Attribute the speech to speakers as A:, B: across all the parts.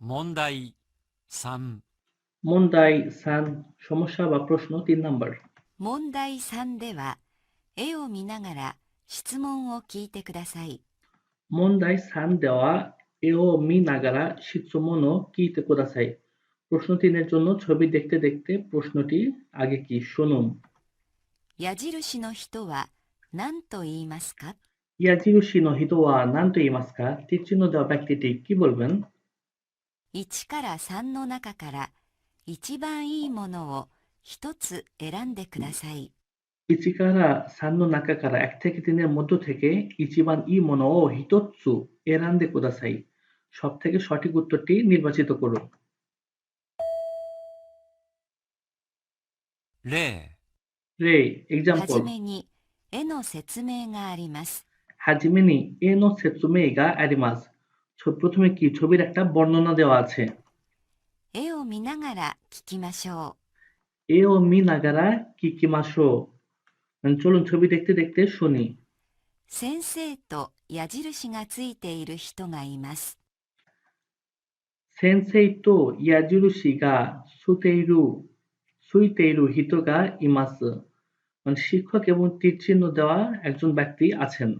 A: 問題3、
B: মন্দাই সান সমস্যা বা প্রশ্ন তিন নাম্বার
C: 問題3では、絵を見ながら質問を聞いてください。
B: মন্দাই সান দেওয়া এও মি নাগারা শিৎসুমনো কিতে কোদাসাই প্রশ্ন তিনের জন্য ছবি দেখতে দেখতে প্রশ্নটি আগে কি শুনুন
C: 矢印の人は何と言いますか
B: ইয়াজিরুশি নহিতোয়া নান্তো ইমাস্কা তীর চিহ্ন দেওয়া ব্যক্তিটি কি বলবেন
C: 1から3の中から一番いいものを一つ選んでください。
B: ইচিকারা সান্ন নাকাকারা এক থেকে তিনের মধ্য থেকে ইচিবান ই মনো ও হিতোৎসু এরান্দে কোদাসাই সব থেকে সঠিক উত্তরটি নির্বাচিত করুন
A: 例、
B: রে
C: は
B: এক্সাম্পল
C: じめに絵の説明があります。
B: হাজিমিনি এ নো সেতসুমেইগা অ্যারিমাস ছ- প্রথমে কি ছবির একটা বর্ণনা দেওয়া আছে
C: 絵を見ながら聞きましょ
B: এ ও মি নাগারা কি কি মাসো মানে চলুন ছবি দেখতে দেখতে শুনি
C: う。先生と矢印がついている人がいます。
B: সেন্সেই তো ইয়াজিরুশি গা সুতেইরু সুইতেইরু হিতোগা ইমাস মানে শিক্ষক এবং তীর চিহ্ন দেওয়া একজন ব্যক্তি আছেন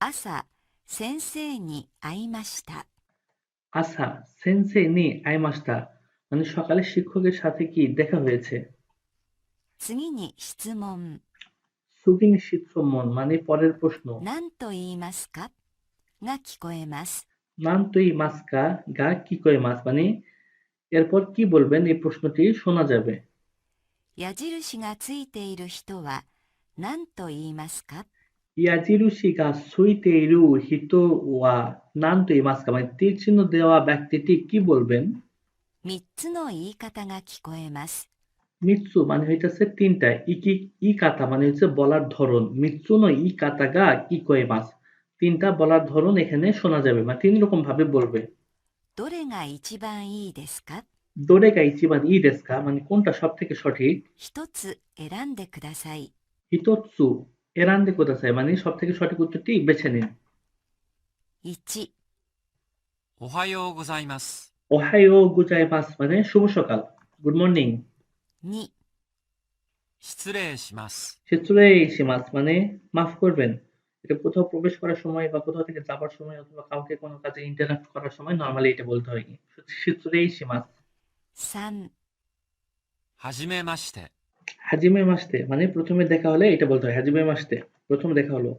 C: 朝、 先生に会いました。
B: আচ্ছা সেন্সে নি আইমাস্তা মানে সকালে শিক্ষকের সাথে কি দেখা হয়েছে
C: 次に質問。
B: সুগিনি শীতসম্মন মানে পরের প্রশ্ন
C: 何と言いますかが聞こえます。
B: নান তুই মাস্কা গা কি কয় মাস মানে এরপর কি বলবেন এই প্রশ্নটি শোনা যাবে
C: 矢印がついている人は何と言いますか
B: ইয়াজিরুশি গা সুইতেইরু হিতো ওয়া নান তুই মাস্কা মানে তীর চিহ্ন দেওয়া ব্যক্তিটি কি বলবেন
C: 3つの言い方が聞こえます。
B: মিৎসু মানে হইতেছে তিনটা ইকি ই কাতা মানে হচ্ছে বলার ধরন মিৎসু নয় ই কাতা গা কি কয় মাস তিনটা বলার ধরন এখানে শোনা যাবে মানে তিন রকম ভাবে বলবে
C: どれが一番いいですか
B: দোরে গা ইচিবান ই দেস্কা মানে কোনটা সব থেকে সঠিক
C: 一つ 選んでください。
B: হিতোৎসু এরান্দে কোদাসাই মানে সব থেকে সঠিক উত্তরটি বেছে নিন
C: 1、
A: おはようございます。
B: ওহাইও গুজাই মাস মানে শুভ সকাল গুড মর্নিং
C: 2、
A: 失礼します。
B: শিত্রে সীমাস মানে মাফ করবেন এটা কোথাও প্রবেশ করার সময় বা কোথাও থেকে যাবার সময় অথবা কাউকে কোনো কাজে ইন্টারাক্ট করার সময় নর্মালি এটা বলতে হয় শিত্রে সীমাস
C: 3、
A: はじめまして。
B: হাজিমে মাসতে মানে প্রথমে দেখা হলে এটা বলতে হয় হাজিমে মাসতে প্রথম দেখা হলো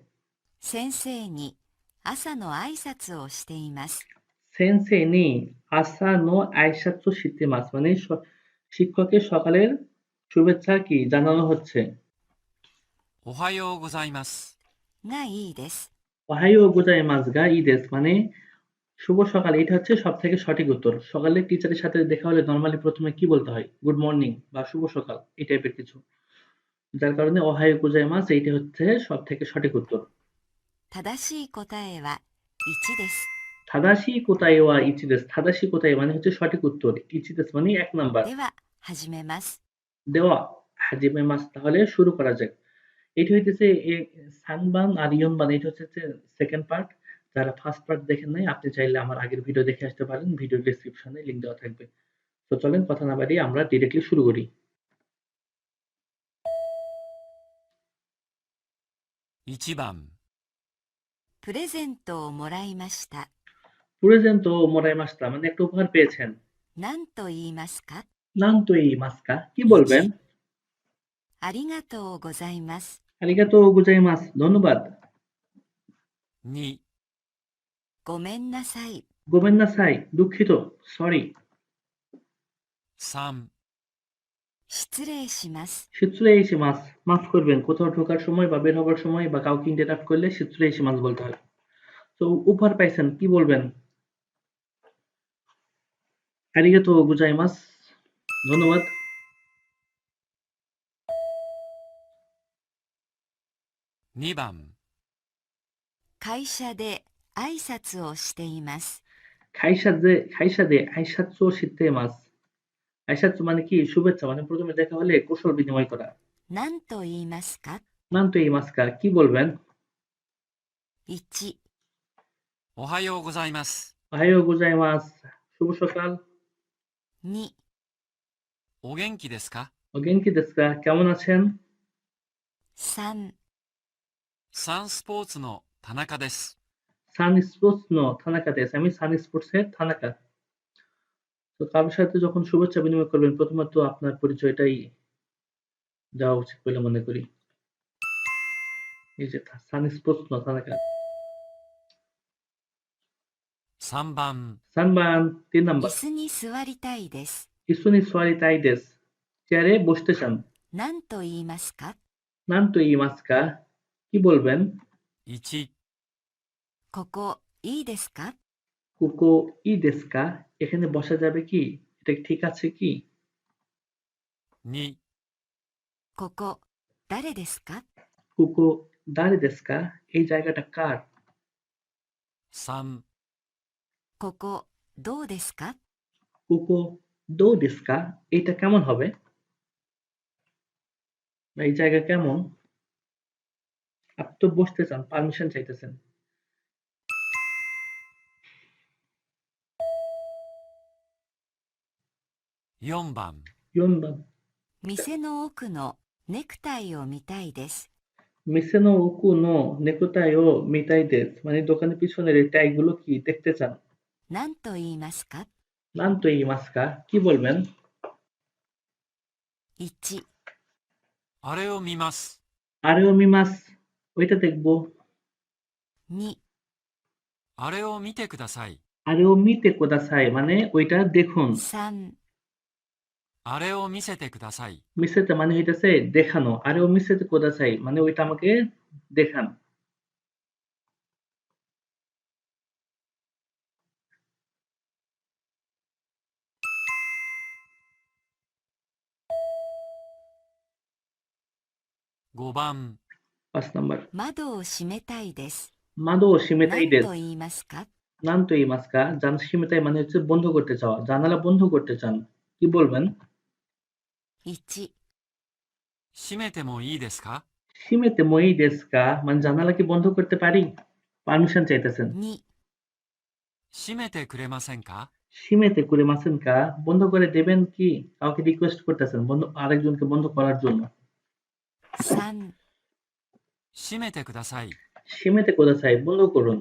C: 先生に朝の挨拶をしています。
B: সেন্সে নি আসা নো আইসাচ্চু শীতে মাস মানে স- শিক্ষকের সকালের শুভেচ্ছা কি জানানো হচ্ছে
A: おはようございます。
C: がいいです。
B: ওহাইও গোজাই মাস গা ইদেস মানে শুভ সকাল এটা হচ্ছে সব থেকে সঠিক উত্তর। সকালে টিচারের সাথে দেখা হলে নর্মালি প্রথমে কি বলতে হয়? গুড মর্নিং বা শুভ সকাল এই টাইপের কিছু। যার কারণে অহায় কুজায় মাস এইটা হচ্ছে সব থেকে সঠিক উত্তর। থাদাশি কোতায়ে ওয়া থাদাশি মানে হচ্ছে সঠিক উত্তর। মানে এক নাম্বার। দেওয়া হাজিমে মাস। তাহলে শুরু করা যাক। এটি হইতেছে সানবান আর ইয়নবান এটা হচ্ছে সেকেন্ড পার্ট যারা ফার্স্ট পার্ট দেখেন নাই আপনি চাইলে আমার আগের ভিডিও দেখে আসতে পারেন। ভিডিও ডিসক্রিপশনে লিঙ্ক দেওয়া থাকবে। তো চলেন কথা না বাড়িয়ে আমরা ডিরেক্টলি শুরু করি। মাস্তা মানে উপহার পেয়েছেন। তো তো মাস্কা কি বলবেন?
C: ধন্যবাদ। ございます。
B: আলিগাতো গুজাই মাস ধন্যবাদ
A: 2、
C: ごめんなさい。
B: গোবেন না সাই দুঃখিত সরি
A: 3、
C: 失礼します。
B: শীত্রে এসে মাস মাফ করবেন কোথাও ঢোকার সময় বা বের হবার সময় বা কাউকে ইন্টারাক্ট করলে শীত্রে এসে মাস বলতে হয় তো উপহার পাইছেন কি বলবেন আরিগাতো গুজাই মাস ধন্যবাদ
A: 2番、
C: 会社で 挨拶をしています。
B: খাইসাদে খাইসাদে আইসাচ্চো শীতে মাস আইসাচ্চো মানে কি শুভেচ্ছা মানে প্রথমে দেখা হলে কুশল বিনিময় করা
C: 何と言いますか
B: নাম তো এই মাসকা কি বলবেন
C: 1、
A: おはようございます。
B: ওহাইও গোজাইমাস শুভ সকাল
C: 2、
A: お元気ですか
B: অগেনকি দেসকা কেমন আছেন
C: 3、
A: サンスポーツの田中です。
B: সান স্পোর্টস নো থানাকা দেশ আমি সান স্পোর্টসের থানাকা তো কারোর সাথে যখন শুভেচ্ছা বিনিময় করবেন প্রথমত আপনার পরিচয়টাই দেওয়া উচিত বলে মনে করি এই যে সান স্পোর্টস নো থানাকা
A: 3番、
B: সানবান তিন
C: 椅
B: নাম্বার
C: 子に座りたいです。
B: ইসুনি সোয়ারি তাইদেস চেয়ারে বসতে চান
C: 何と言いますか
B: নান তো ইমাসকা কি বলবেন
A: 1、
C: ここ、いいですか
B: কুকো ই দেসকা এখানে বসা যাবে কি এটা ঠিক আছে কি
A: 2、
C: ここ、誰ですか
B: কুকো দারে দেসকা এই জায়গাটা কার
A: 3、
C: ここ、どうですか
B: কুকো দো ডিস্কা এইটা কেমন হবে বা এই জায়গা কেমন আপনি তো বসতে চান পারমিশন চাইতেছেন
A: 4番、
B: 4番
C: 店の奥のネクタイを見たいです。
B: মিসেনো ওকু নো নেকুতাই ও মিতাই দেস মানে দোকানের পিছনের এই ট্যাগগুলো কি দেখতে চান
C: 何と言いますか
B: নান তো ইমাসকা কি বলবেন
C: 1、
A: あれを見ます。
B: আরেও মিমাস ওইটা দেখবো
C: 2、
A: あれを見てください。
B: আরেও মিতে কোদাসাই মানে ওইটা দেখুন
C: 3、
A: あれを見せてください。
B: মিসেতে মানে হইতেছে দেখানো আরেও মিসেতে কোদাসাই মানে ওইটা আমাকে দেখান
A: 5番、
B: পাঁচ নাম্বার
C: 窓を閉めたいです。
B: মাদো সিমেতাই
C: 何
B: দেস
C: と言いますか
B: নান তো ইমাসকা জান সিমেতাই মানে হচ্ছে বন্ধ করতে চাওয়া জানালা বন্ধ করতে চান কি বলবেন
C: 1、
A: 閉めてもいいですか
B: সিমেতে মই দেসকা মানে জানালা কি বন্ধ করতে পারি পারমিশন চাইতেছেন
C: 2、
A: 閉めてくれませんか
B: সিমেতে করে মাসেন কা বন্ধ করে দেবেন কি কাউকে রিকোয়েস্ট করতেছেন বন্ধ আরেকজনকে বন্ধ করার জন্য
C: 3、
A: 閉めてください。
B: সিমেতে কোদাসাই বন্ধ করুন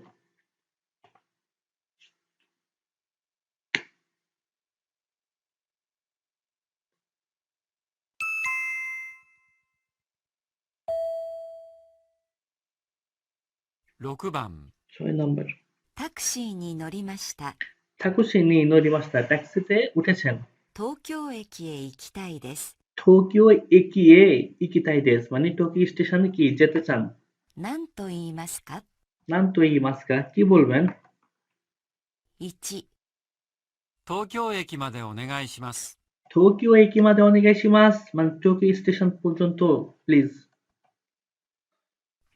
A: 6番、
B: ছয় নম্বর
C: タクシーに乗りました。
B: ঠাকুসি নি নরিমাস্তা ট্যাক্সিতে উঠেছেন
C: 東京駅へ行きたいです。
B: টোকিও একিয়ে ইকিতাই দেস মানে টোকিও স্টেশনে কি যেতে চান
C: 何と言いますか
B: নান তো ইমাসকা কি বলবেন
C: 1、
A: 東京駅までお願いします。
B: টোকিও একি মাদে অনেগাইশিমাস মানে টোকিও স্টেশন পর্যন্ত প্লিজ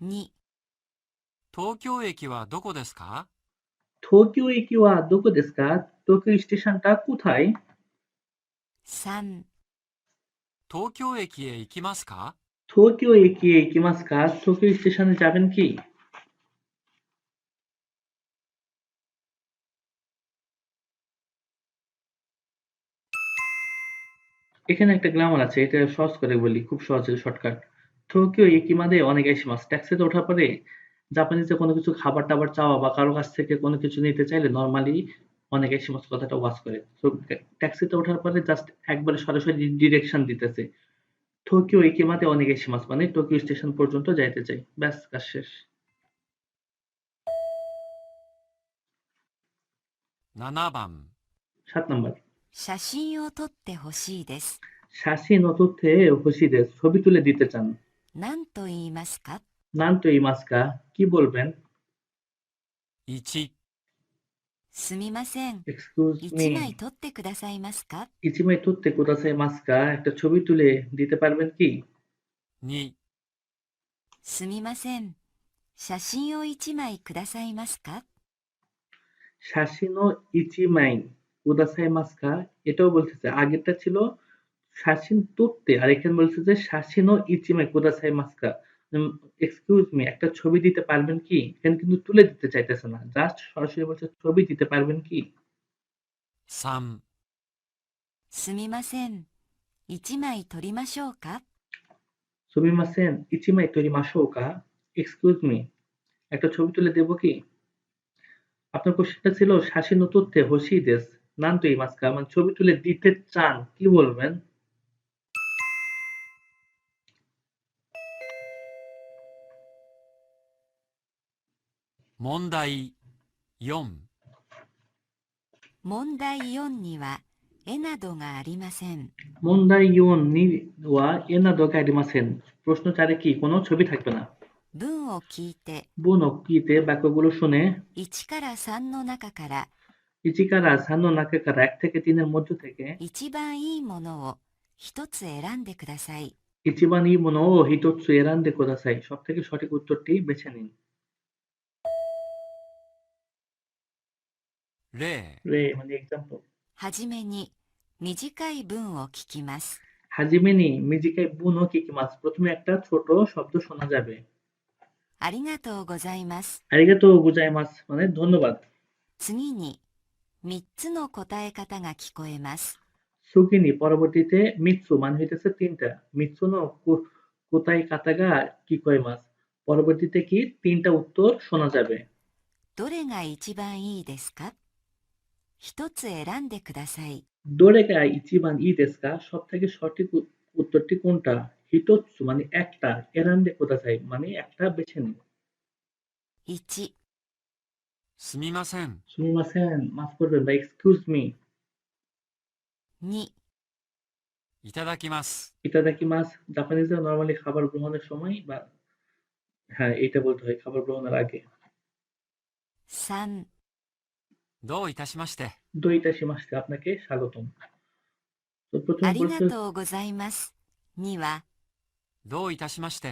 C: 2、
A: 東京駅はどこですか
B: টোকিও একি ওয়া দোকো দেসকা টোকিও স্টেশনটা কোথায়
C: 3、
A: 東京駅へ行きますか
B: টোকিও একিয়ে ইকিমাসকা টোকিও স্টেশনে যাবেন কি এখানে একটা গ্রামার আছে এটা সহজ করে বলি খুব সহজে শর্টকাট টোকিও একিমাদে অনেগাইশিমাস ট্যাক্সিতে ওঠার পরে জাপানিজে কোনো কিছু খাবার টাবার চাওয়া বা কারো কাছ থেকে কোনো কিছু নিতে চাইলে নর্মালি অনেগাইশিমাস কথাটা ওয়াজ করে তো ট্যাক্সিতে ওঠার পরে জাস্ট একবারে সরাসরি ডিরেকশন দিতেছে টোকিও একিমাদে অনেগাইশিমাস মানে টোকিও স্টেশন পর্যন্ত যাইতে চাই ব্যাস কাজ শেষ
A: 7番、
B: সাত নম্বর
C: 写真を撮ってほしいです。
B: শাসি নতুর্থে হুসিদের ছবি তুলে দিতে চান
C: 何と言いますか
B: নান তো ইমাসকা কি বলবেন
A: 1、
C: すみません。
B: এক্সকিউজ মি
C: 1枚撮ってくださいますか
B: ইচিমাই তুত্তে কোদাসাই মাস্কা একটা ছবি তুলে দিতে পারবেন কি
A: 2、
C: すみません。写真を1枚くださいますか
B: শাসিনো ইচিমাই কোদাসাই মাস্কা এটাও বলতেছে আগেরটা ছিল শাসিন তুত্তে আর এখানে বলছে যে শাসিনো ইচিমাই কোদাসাই মাস্কা এক্সকিউজ মি একটা ছবি দিতে পারবেন কি এখানে কিন্তু তুলে দিতে চাইতেছে না জাস্ট সরাসরি বলছে ছবি দিতে পারবেন কি
A: 3、
C: すみません。一枚取りましょうか
B: সুমিমাসেন ইচিমাই তৈরি মাসোকা এক্সকিউজ মি একটা ছবি তুলে দেবো কি আপনার কোশ্চেনটা ছিল শাসি নতুত্বে হসি দেশ নান তো মাস্কা মানে ছবি তুলে দিতে চান কি বলবেন
A: 問題4、
C: 問題4には絵などがありません。
B: মন্দাই ইয়ন নি ওয়া এনা দোকা আরিমাসেন প্রশ্ন চারে কি কোনো ছবি থাকবে না
C: 文を聞いて
B: বুন কিতে বাক্যগুলো শুনে
C: 1から3の中から
B: ইচিকারা সানো নাকেকারা এক থেকে তিনের মধ্য থেকে
C: 一番いいものを一つ選んでください。
B: ইচিবান ই মনো ও হিটোৎসু এরান্দে কোদাসাই সব থেকে সঠিক উত্তরটি বেছে নিন
A: 例、
B: রে মানে এক্সাম্পল
C: はじめに短い文を聞きます。
B: হাজিমেনি মিজিকাই বুনো কিকিমাস প্রথমে একটা ছোট শব্দ শোনা যাবে
C: ありがとうございます。
B: আরিগাতো গুজাইমাস মানে ধন্যবাদ
C: 次に3つの答え方が聞こえます。
B: সুকিনি পরবর্তীতে মিৎসু মানে হইতেছে তিনটা মিৎসু নো কু- কোতাই কাতাগা কি কইমাস পরবর্তীতে কি তিনটা উত্তর শোনা যাবে
C: どれが一番いいですか 一つ選んでください。
B: দোরেগা ইচিবান ই দেসকা সব থেকে সঠিক উ- উত্তরটি কোনটা হিটোৎসু মানে একটা এরান্দে কোদাসাই মানে একটা বেছে নিন
C: 1、
A: すみません。
B: সুমিমাসেন মাফ করবেন বা এক্সকিউজ মি
C: 2、
A: いただきます。
B: ইতাদাকিমাস জাপানিজরা নরমালি খাবার গ্রহণের সময় বা হ্যাঁ এটা বলতে হয় খাবার গ্রহণের আগে
C: 3、
A: どういたしまして。
B: দইটা সীমাসকে আপনাকে স্বাগতম তো
C: あ
B: প্রথমে
C: り
B: বলছে
C: がとうございます。には、
A: どういたしまして。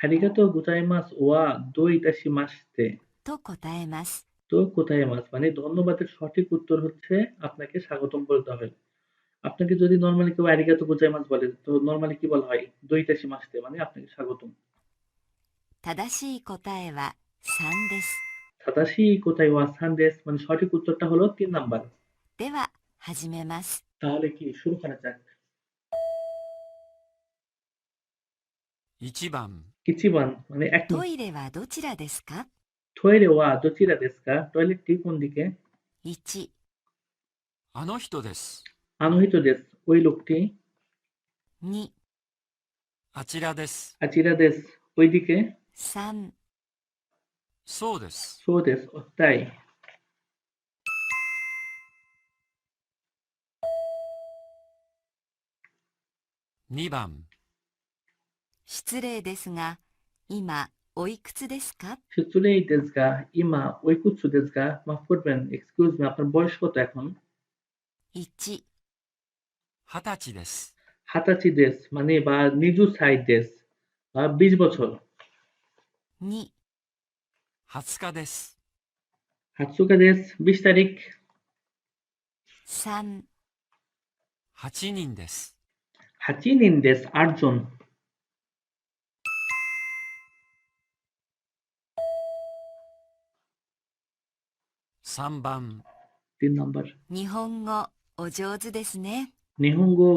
B: আরিগাতো গুজাইমাস ওয়া দইটা সীমাসতে
C: と答えます。
B: তো কোথায় মাস মানে ধন্যবাদের সঠিক উত্তর হচ্ছে আপনাকে স্বাগতম বলতে হবে আপনাকে যদি নর্মালি কেউ আরিগাতো গুজাইমাস বলে তো নর্মালি কি বলা হয় দইটা সীমাসতে মানে আপনাকে স্বাগতম
C: 正しい答えは3です。
B: সাতাশি কোথায় ওয়াসান দেশ মানে সঠিক উত্তরটা হলো তিন নাম্বার
C: では、始めます。
B: তাহলে কি শুরু করা যাক
A: 1番、
B: ইচিবান মানে এক
C: トイレはどちらですか
B: থয়েরে ওয়া দোচিরা দেশকা টয়লেটটি কোন দিকে
C: 1、
A: あの人です。
B: আনোহিত দেশ ওই লোকটি
C: 2、
A: あちらです。
B: আচিরা দেশ ওইদিকে
C: 3、
A: そうです。
B: সো দেশ ও তাই
A: 2番、
C: 失礼ですが、今、おいくつですか
B: শিচুলেই দেশগা ইমা ওইকুৎসু দেশগা মাফ করবেন এক্সকিউজ মি আপনার বয়স কত এখন
C: 1、
A: 二十歳です。
B: হাতাচি দেশ মানে বা নিজু সাই দেশ বা বিশ বছর
C: 2、
A: 20日です。
B: হাতসুকা দেশ বিশ তারিখ
C: 3、
A: 8人です。
B: হাচিনিন দেশ আটজন
A: 3番、
B: তিন নম্বর
C: 日本語、お上手ですね。
B: নিহঙ্গো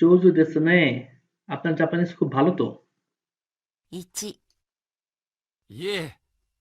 B: জোজু দেশ নে আপনার জাপানিজ খুব ভালো তো
C: 1、
A: いえ、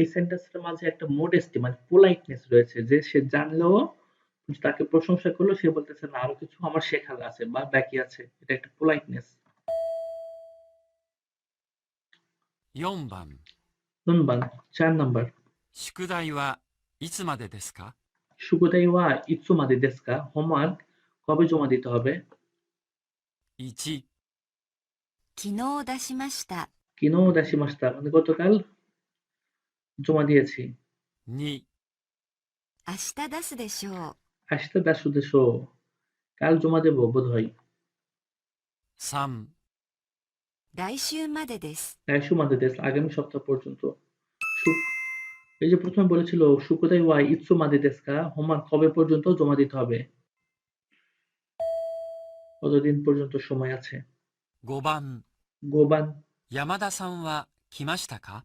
B: এই সেন্টেন্সটার মাঝে একটা মোডেস্টি মানে পোলাইটনেস রয়েছে যে সে জানলেও তাকে প্রশংসা করলো সে বলতেছে না আরো কিছু আমার শেখার আছে বা বাকি আছে এটা একটা পোলাইটনেস
A: 4番、
B: নুনবান চার নাম্বার
A: 宿題はいつまでですか
B: সুগোদাই ওয়া ইৎসু মাদি দেশকা হোমওয়ার্ক কবে জমা দিতে হবে
A: 1、
C: 昨日出しました。
B: কিনো দাসিমাস্তা মানে গতকাল জমা দিয়েছি
A: 2、
C: 明日出すでしょう。
B: আসতে দাসু দেশো কাল জমা দেব বোধ হয়
A: 3、
C: 来週までです。
B: লাইসু মাদে দেশ আগামী সপ্তাহ পর্যন্ত সুখ এই যে প্রথমে বলেছিল সুকোদাই ওয়াই ইৎসু মাদে দেশকা হোমওয়ার্ক কবে পর্যন্ত জমা দিতে হবে কতদিন পর্যন্ত সময় আছে
A: 5番、
B: গোবান
A: 山田さんは来ましたか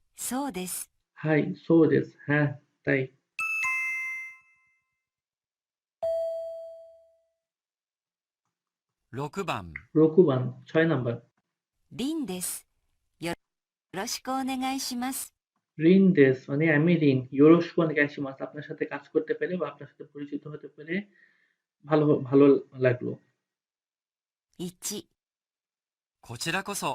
C: そうです。
B: হাই সো দেস হ্যাঁ তাই
A: 6番、
B: রকুবান ছয় নাম্বার
C: リンです。よよろしくお願いします。
B: রিন দেশ মানে আমি রিন ইউরোসুয়ান গ্যাসিমাস আপনার সাথে কাজ করতে পেরে বা আপনার সাথে পরিচিত হতে পেরে ভালো ভালো লাগলো
C: 1、
A: こちらこそ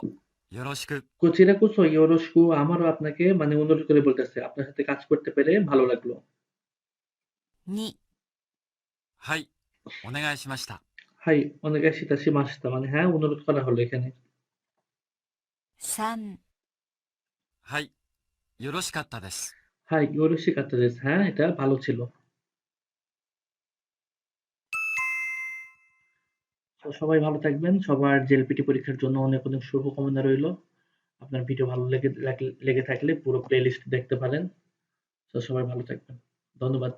A: よろしく。
B: কোচিরা কুসো ইউরোসকু আমারও আপনাকে মানে অনুরোধ করে বলতেছে আপনার সাথে কাজ করতে পেরে ভালো লাগলো
C: 2、
A: はい、お願いしました。
B: হাই অনেক শীতাশি মাসটা মানে হ্যাঁ অনুরোধ করা হলো এখানে
C: 3、
A: はい、よろしかったです。
B: হাই ইউরোসি কাতারেস হ্যাঁ এটা ভালো ছিল তো সবাই ভালো থাকবেন। সবার জেলপিটি পরীক্ষার জন্য অনেক অনেক শুভকামনা রইল। আপনার ভিডিও ভালো লেগে লেগে থাকলে পুরো প্লেলিস্ট দেখতে পারেন। তো সবাই ভালো থাকবেন। ধন্যবাদ।